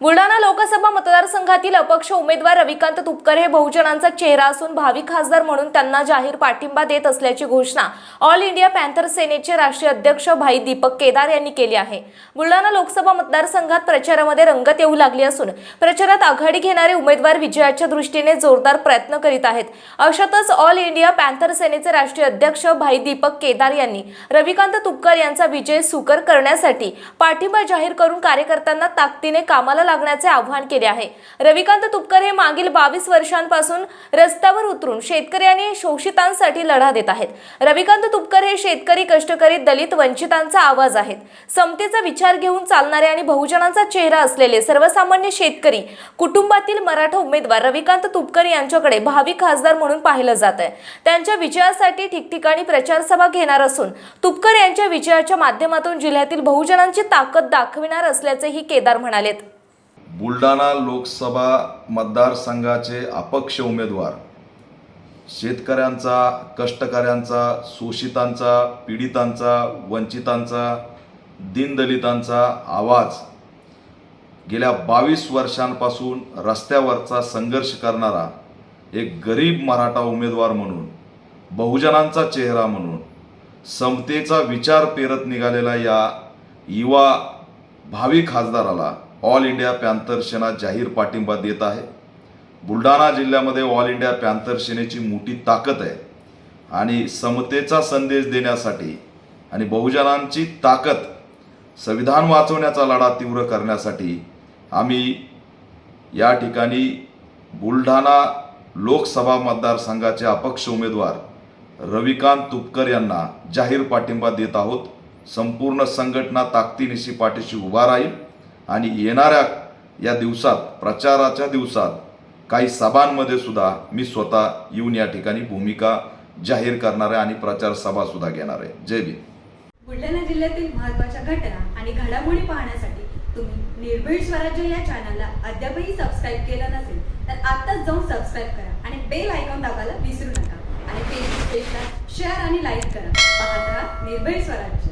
बुलढाणा लोकसभा मतदारसंघातील अपक्ष उमेदवार रविकांत तुपकर हे बहुजनांचा चेहरा असून भावी खासदार म्हणून त्यांना जाहीर पाठिंबा देत असल्याची घोषणा ऑल इंडिया पॅन्थर सेनेचे राष्ट्रीय अध्यक्ष भाई दीपक केदार यांनी केली आहे. बुलढाणा लोकसभा मतदारसंघात प्रचारामध्ये रंगत येऊ लागली असून प्रचारात आघाडी घेणारे उमेदवार विजयाच्या दृष्टीने जोरदार प्रयत्न करीत आहेत. अशातच ऑल इंडिया पॅन्थर सेनेचे राष्ट्रीय अध्यक्ष भाई दीपक केदार यांनी रविकांत तुपकर यांचा विजय सुकर करण्यासाठी पाठिंबा जाहीर करून कार्यकर्त्यांना ताकदीने कामाला लागण्याचे आवाहन केले आहे. रविकांत तुपकर हे मागील बावीस वर्षांपासून रस्त्यावर उतरून शेतकरी आणि शोषितांसाठी लढा देत आहेत. रविकांत तुपकर हे शेतकरी कष्टकरी दलित वंचितांचा आवाज आहेत. समतेचा विचार घेऊन चालणारे आणि बहुजनांचा चेहरा असलेले सर्वसामान्य शेतकरी कुटुंबातील मराठा उमेदवार रविकांत तुपकर यांच्याकडे भावी खासदार म्हणून पाहिलं जात आहे. त्यांच्या विजयासाठी ठिकठिकाणी प्रचार सभा घेणार असून तुपकर यांच्या विजयाच्या माध्यमातून जिल्ह्यातील बहुजनांची ताकद दाखविणार असल्याचेही केदार म्हणालेत. बुलढाणा लोकसभा मतदारसंघाचे अपक्ष उमेदवार शेतकऱ्यांचा कष्टकऱ्यांचा शोषितांचा पीडितांचा वंचितांचा दीनदलितांचा आवाज गेल्या बावीस वर्षांपासून रस्त्यावरचा संघर्ष करणारा एक गरीब मराठा उमेदवार म्हणून बहुजनांचा चेहरा म्हणून समतेचा विचार पेरत निघालेला या युवा भावी खासदाराला ऑल इंडिया पॅन्थर सेना जाहीर पाठिंबा देत आहे. बुलढाणा जिल्ह्यामध्ये ऑल इंडिया पॅन्थर सेनेची मोठी ताकद आहे आणि समतेचा संदेश देण्यासाठी आणि बहुजनांची ताकद संविधान वाचवण्याचा लढा तीव्र करण्यासाठी आम्ही या ठिकाणी बुलढाणा लोकसभा मतदारसंघाचे अपक्ष उमेदवार रविकांत तुपकर यांना जाहीर पाठिंबा देत आहोत. संपूर्ण संघटना ताकदीनिशी पाठीशी उभा राहील. आणि येणाऱ्या या दिवसात प्रचाराच्या दिवसात काही सभांमध्ये सुद्धा मी स्वतः येऊन या ठिकाणी भूमिका जाहीर करणार आहे आणि प्रचार सभा सुद्धा घेणार आहे. जय भीम. बुलढाणा जिल्ह्यातील महत्त्वाच्या घटना आणि घडामोडी पाहण्यासाठी तुम्ही निर्भीड स्वराज्य या चॅनलला अद्यापही सबस्क्राईब केलं नसेल तर आत्ताच जाऊन सबस्क्राईब करा आणि बेल आयकॉन दाबायला विसरू नका. आणि फेसबुक पेजला शेअर आणि लाईक करा. पाहत राहा निर्भीड स्वराज्य.